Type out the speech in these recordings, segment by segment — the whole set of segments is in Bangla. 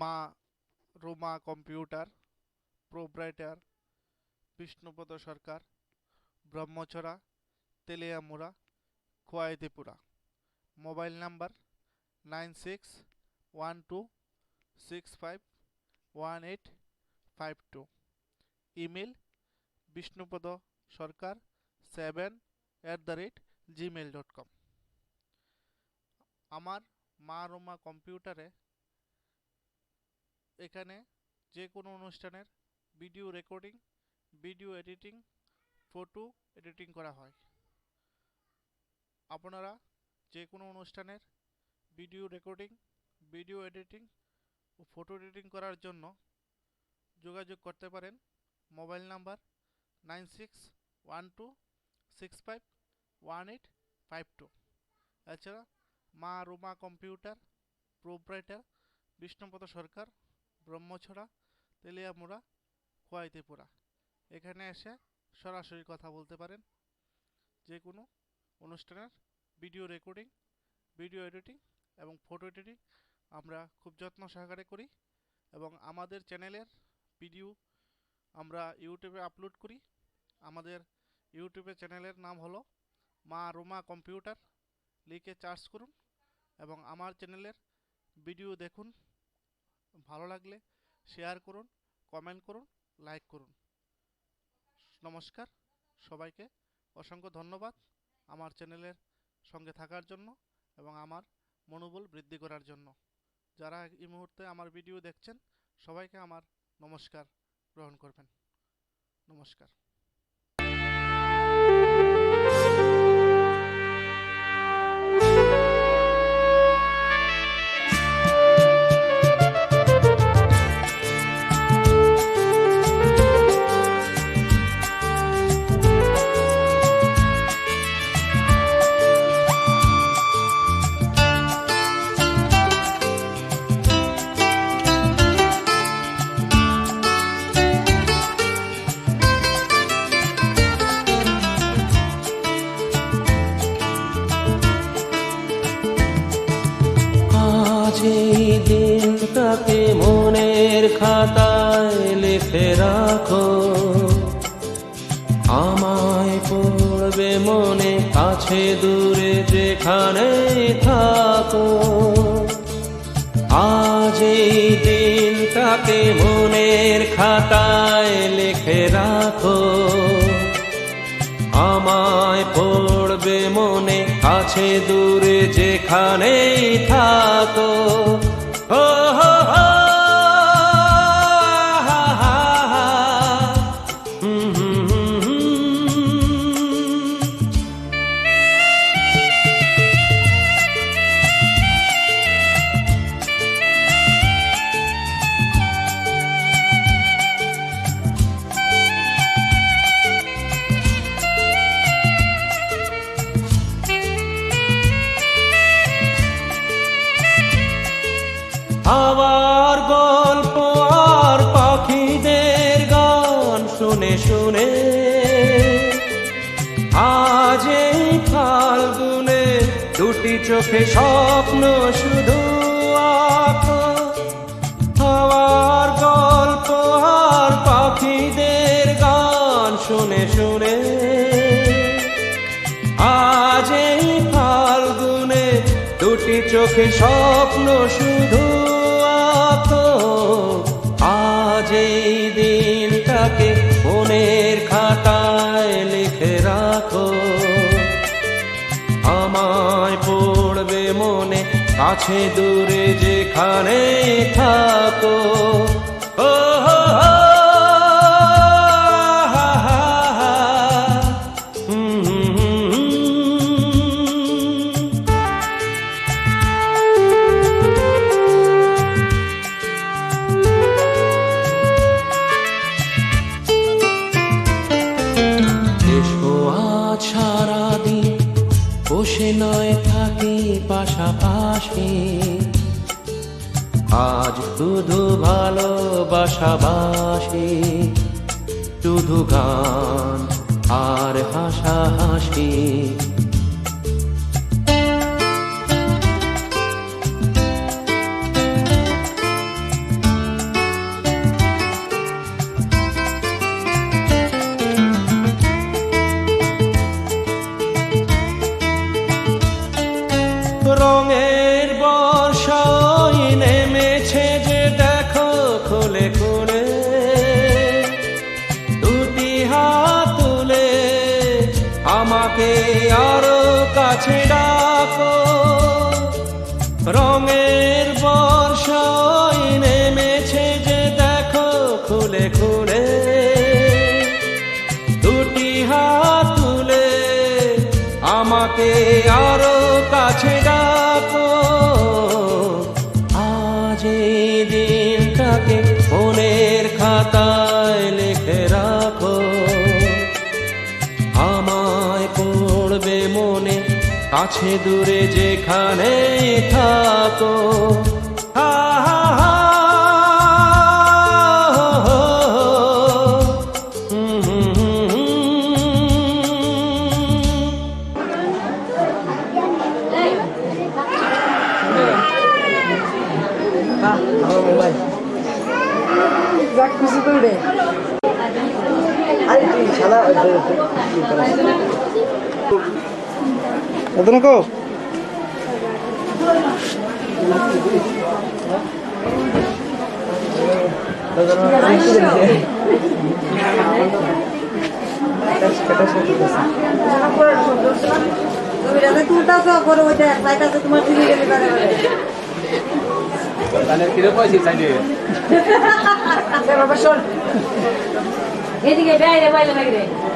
মা Ruma computer proprietor Vishnupad Sarkar Brahmachhara Teliamura Khowai Tripura mobile number nine six one two six five one eight five two. Email Vishnupad Sarkar seven at the rate Gmail dot com. আমার মা রোমা কম্পিউটারে এখানে যে কোনো অনুষ্ঠানের video recording, video editing, photo editing করা হয়। আপনারা যে কোনো অনুষ্ঠানের ভিডিও রেকর্ডিং, ভিডিও এডিটিং ও ফটো এডিটিং করার জন্য যোগাযোগ করতে পারেন। Mobile number nine six one two six five one eight five two. এছাড়া মা রুমা কম্পিউটার প্রোপ্রাইটার বিষ্ণুপদ সরকার ব্রহ্মছড়া, তেলিয়ামুড়া, খোয়াইতিপুরা। এখানে এসে সরাসরি কথা বলতে পারেন। যে কোনো অনুষ্ঠানের ভিডিও রেকর্ডিং, ভিডিও এডিটিং এবং ফটো এডিটিং আমরা খুব যত্ন সহকারে করি এবং আমাদের চ্যানেলের ভিডিও আমরা ইউটিউবে আপলোড করি। আমাদের ইউটিউবে চ্যানেলের নাম হলো মা রোমা কম্পিউটার। লিখে চার্জ করুন এবং আমার চ্যানেলের ভিডিও দেখুন। ভালো লাগলে শেয়ার করুন কমেন্ট করুন লাইক করুন। নমস্কার, সবাইকে অসংখ্য ধন্যবাদ আমার চ্যানেলের সঙ্গে থাকার জন্য এবং আমার মনোবল বৃদ্ধি করার জন্য। যারা এই মুহূর্তে আমার ভিডিও দেখছেন, সবাইকে আমার নমস্কার গ্রহণ করবেন। নমস্কার। এই দিনটাকে মনের খাতায় লিখে রাখো। আমায় পড়বে মনে, কাছে দূরে যেখানে থাকো। আজ এই দিনটাকে মনের খাতায় লিখে রাখো। আমায় পড়বে মনে, কাছে দূরে যেখানেই থাকো। চোখে স্বপ্ন, শুধু হাওয়ার গল্প আর পাখিদের গান শুনে শুনে। আজ এই ফাল্গুনে দুটি চোখে স্বপ্ন, শুধু আজ দিনটাকে মনের খাতায় লিখে রাখো। পড়বে মনে কাছে দূরে যেখানে থাকো। ও শুধু ভালোবাসাবাসি শুধু গান আর হাসাহাসি। আরও কাছে ডাকো। আজ এই দিনটাকে ফোনের খাতায় লিখে রাখো। আমায় পড়বে মনে, কাছে দূরে যেখানে থাকো। আ ఎతనుకో এদিকে বাইরে বাইরে বাইরে।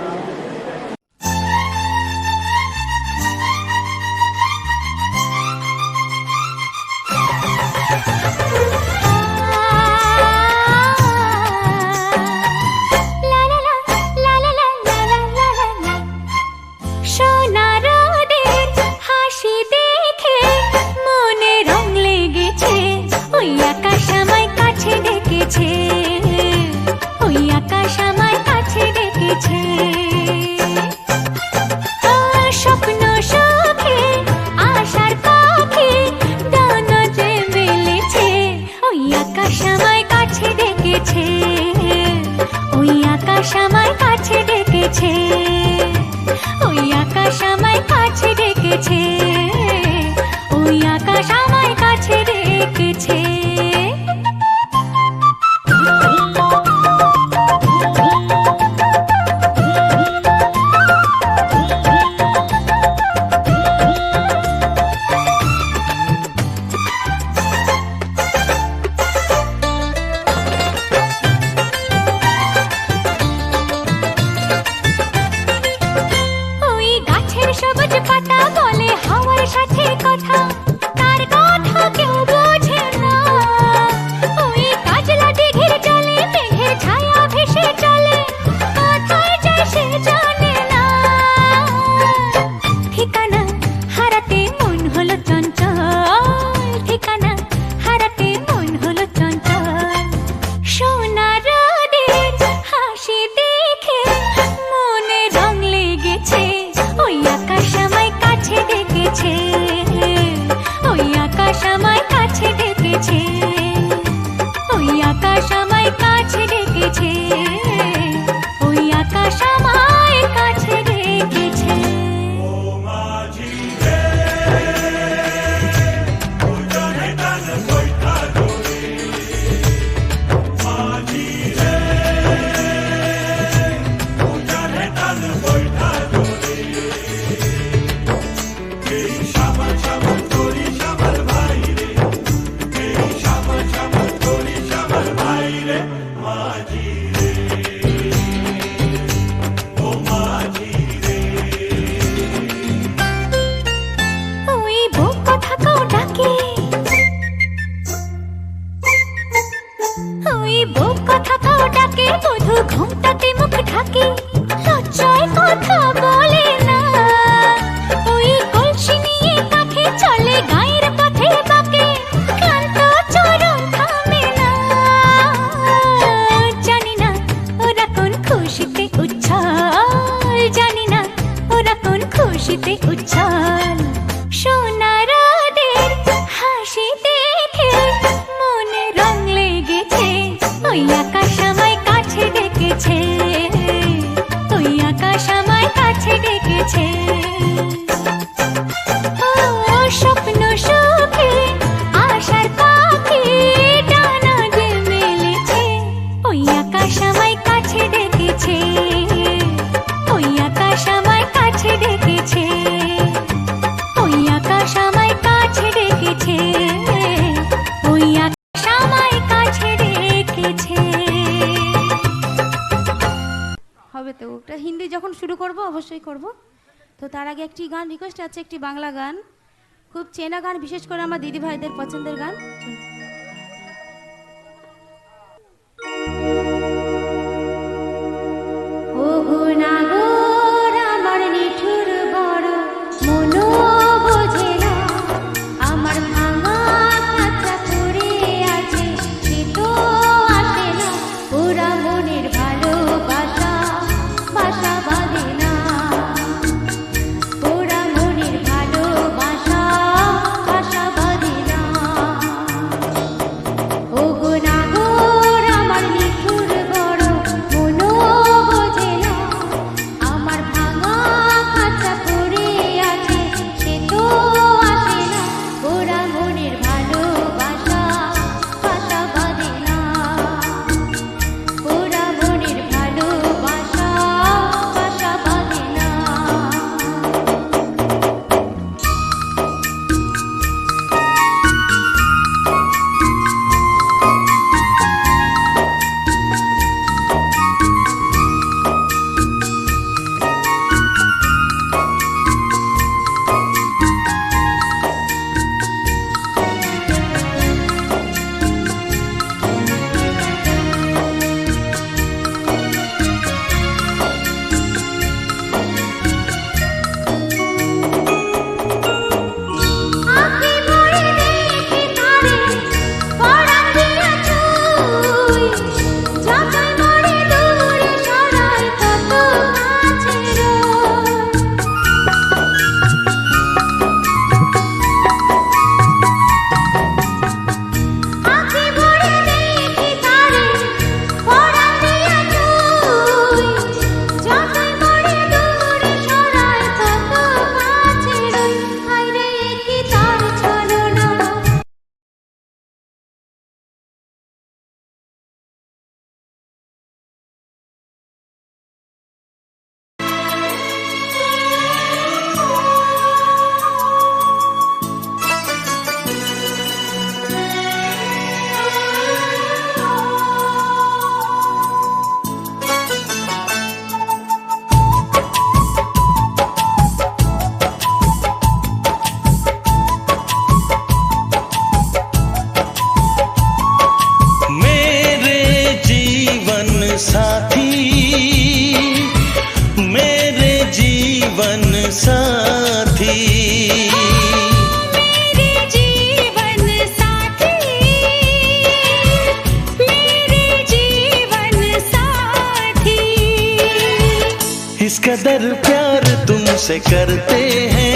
একটি গান রিকোয়েস্ট আছে, একটি বাংলা গান। খুব চেনা গান, বিশেষ করে আমার দিদিভাইদের পছন্দের গান। से करते हैं।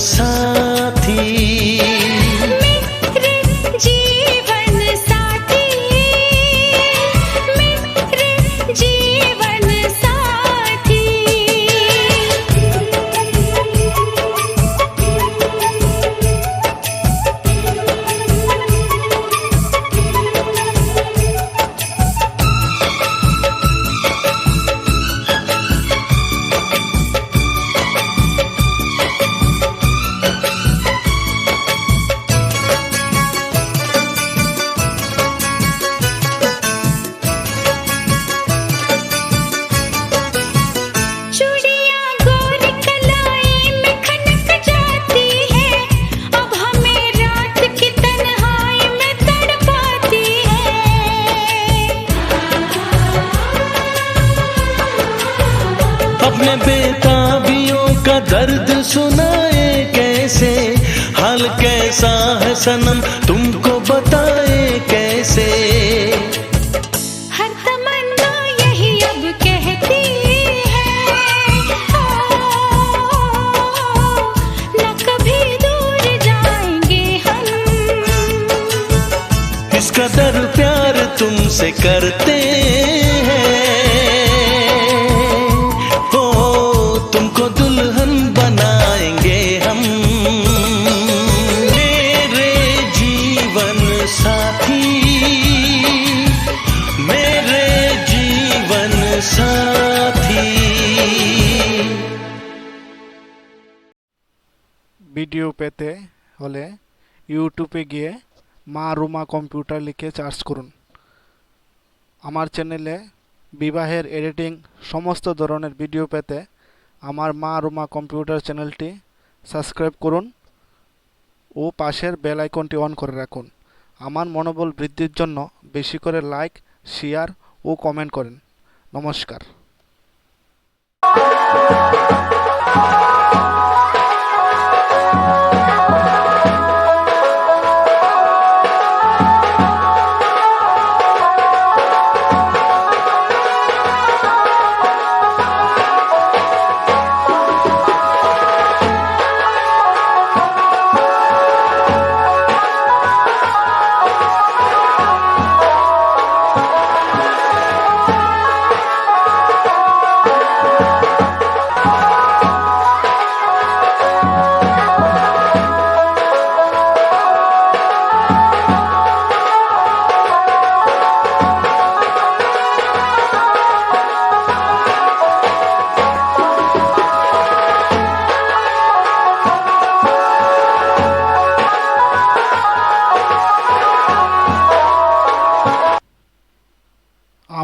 सा सनम तुमको बताए कैसे? हर तमन्ना यही अब कहती है। ओ, न कभी दूर जाएँगे हम। इस कदर प्यार तुमसे करते हैं ভিডিও পেতে হলে ইউটিউবে গিয়ে মা রুমা কম্পিউটার লিখে সার্চ করুন। আমার চ্যানেলে বিবাহের এডিটিং সমস্ত ধরনের ভিডিও পেতে আমার মা রুমা কম্পিউটার চ্যানেলটি সাবস্ক্রাইব করুন ও পাশের বেল আইকনটি অন করে রাখুন। আমার মনোবল বৃদ্ধির জন্য বেশি করে লাইক, শেয়ার ও কমেন্ট করেন। নমস্কার।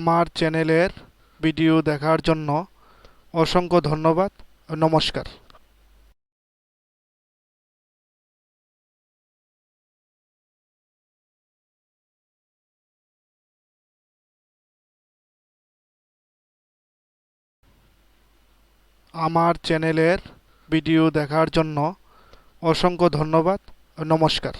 আমার চ্যানেলের ভিডিও দেখার জন্য অসংখ্য ধন্যবাদ। নমস্কার। আমার চ্যানেলের ভিডিও দেখার জন্য অসংখ্য ধন্যবাদ। নমস্কার।